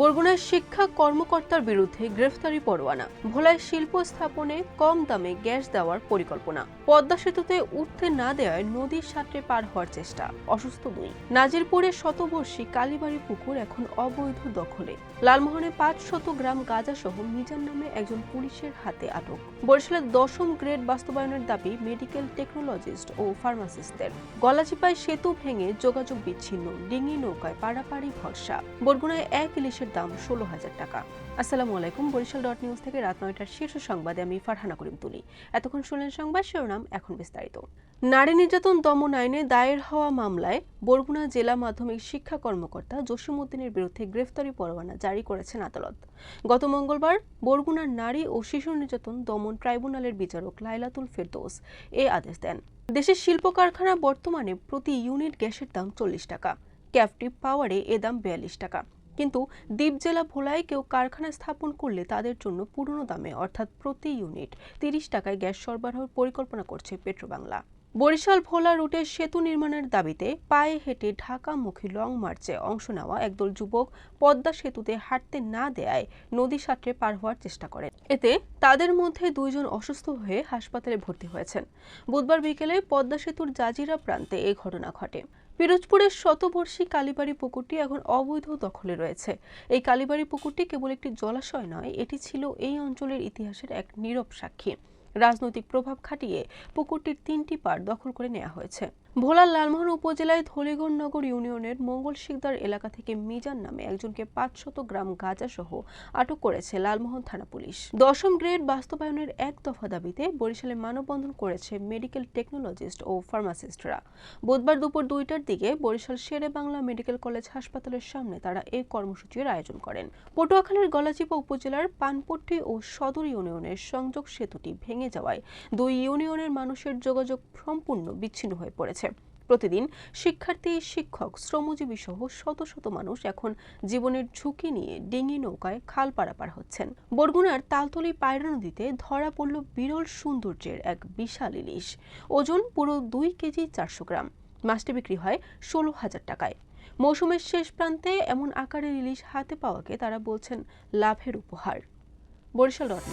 বরগুনার শিক্ষা কর্মকর্তার বিরুদ্ধে গ্রেফতারি পরোয়ানা। ভোলায় শিল্প স্থাপনে কম দামে গ্যাস দেওয়ার পরিকল্পনা। পদ্মা সেতুতে উঠতে না দেওয়ায় নদীর সাঁতরে পার হওয়ার চেষ্টা। অসুস্থ দুই। নাজিরপুরে শতবর্ষী কালীবাড়ি পুকুর এখন অবৈধ দখলে। লালমোহনে পাঁচ শত গ্রাম গাঁজা সহ মিজান নামে একজন পুলিশের হাতে আটক। বরিশালের দশম গ্রেড বাস্তবায়নের দাবি মেডিকেল টেকনোলজিস্ট ও ফার্মাসিস্টদের। গলাচিপায় সেতু ভেঙে যোগাযোগ বিচ্ছিন্ন, ডিঙি নৌকায় পাড়াপাড়ি ভরসা। বরগুনায় এক ইলিশের দাম ষোলো হাজার টাকা। আসসালামু আলাইকুম, বরিশাল ডট নিউজ থেকে রাত নয়টার শীর্ষ সংবাদে আমি ফারহানা করিম তুলি। এতক্ষণ শুনলেন সংবাদ শিরোনাম এখন বিস্তারিত। নারী নির্যাতন দমন আইনে দায়ের হওয়া মামলায় বরগুনা জেলা মাধ্যমিক শিক্ষা কর্মকর্তা জসিমউদ্দিনের বিরুদ্ধে গ্রেফতারি পরোয়ানা জারি করেছেন আদালত। গত মঙ্গলবার বরগুনার নারী ও শিশু নির্যাতন দমন ট্রাইব্যুনালের বিচারক লাইলাতুল ফেরদৌস এ আদেশ দেন। দেশের শিল্প কারখানা বর্তমানে প্রতি ইউনিট গ্যাসের দাম চল্লিশ টাকা, ক্যাপটিভ পাওয়ারে এ দাম বিয়াল্লিশ টাকা। কিন্তু দ্বীপ জেলা ভোলায় কেউ কারখানা স্থাপন করলে তাদের জন্য পুরনো দামে, অর্থাৎ প্রতি ইউনিট তিরিশ টাকায় গ্যাস সরবরাহের পরিকল্পনা করছে পেট্রোবাংলা। বরিশাল ভোলা রুটে সেতু নির্মাণের দাবিতে পায়ে হেঁটে ঢাকামুখী লং মার্চে অংশ নেওয়া একদল যুবক পদ্মা সেতুতে হাঁটতে না দেয়ায় নদী সাঁতরে পার হওয়ার চেষ্টা করেন। এতে তাদের মধ্যে দুইজন অসুস্থ হয়ে হাসপাতালে ভর্তি হয়েছেন। বুধবার বিকেলে পদ্মা সেতুর জাজিরা প্রান্তে এই ঘটনা ঘটে। পিরোজপুরের শতবর্ষী কালীবাড়ি পুকুরটি এখন অবৈধ দখলে রয়েছে। এই কালীবাড়ি পুকুরটি কেবল একটি জলাশয় নয়, এটি ছিল এই অঞ্চলের ইতিহাসের এক নীরব সাক্ষী। রাজনৈতিক প্রভাব খাটিয়ে পুকুরটির তিনটি পার দখল করে নেওয়া হয়েছে। ভোলার লালমোহন উপজেলায় ধলিগড় নগর ইউনিয়নের মঙ্গল শিকদার এলাকা থেকে মিজান নামে একজনকে পাঁচশত গ্রাম গাঁজা সহ আটক করেছে লালমোহন থানা পুলিশ। দশম গ্রেড বাস্তবায়নের এক দফা দাবিতে বরিশালে মানববন্ধন করেছে মেডিকেল টেকনোলজিস্ট ও ফার্মাসিস্টরা। বুধবার দুপুর দুইটার দিকে বরিশাল শেরে বাংলা মেডিকেল কলেজ হাসপাতালের সামনে তারা এই কর্মসূচির আয়োজন করেন। পটুয়াখালীর গলাচিপা উপজেলার পানপট্টি ও সদর ইউনিয়নের সংযোগ সেতুটি ভেঙে যাওয়ায় দুই ইউনিয়নের মানুষের যোগাযোগ সম্পূর্ণ বিচ্ছিন্ন হয়ে পড়েছে। প্রতিদিন শিক্ষার্থী, শিক্ষক, শ্রমজীবী সহ শত শত মানুষ এখন জীবনের ঝুঁকি নিয়ে ডিঙি নৌকায় খাল পারাপার হচ্ছেন। বরগুনার তালতলি পায়রা নদীতে ধরা পড়ল বিরল সৌন্দর্যের এক বিশাল ইলিশ। ওজন পুরো দুই কেজি চারশো গ্রাম। মাছটি বিক্রি হয় ষোলো হাজার টাকায়। মৌসুমের শেষ প্রান্তে এমন আকারের ইলিশ হাতে পাওয়াকে তারা বলছেন লাভের উপহার। বরিশাল ডট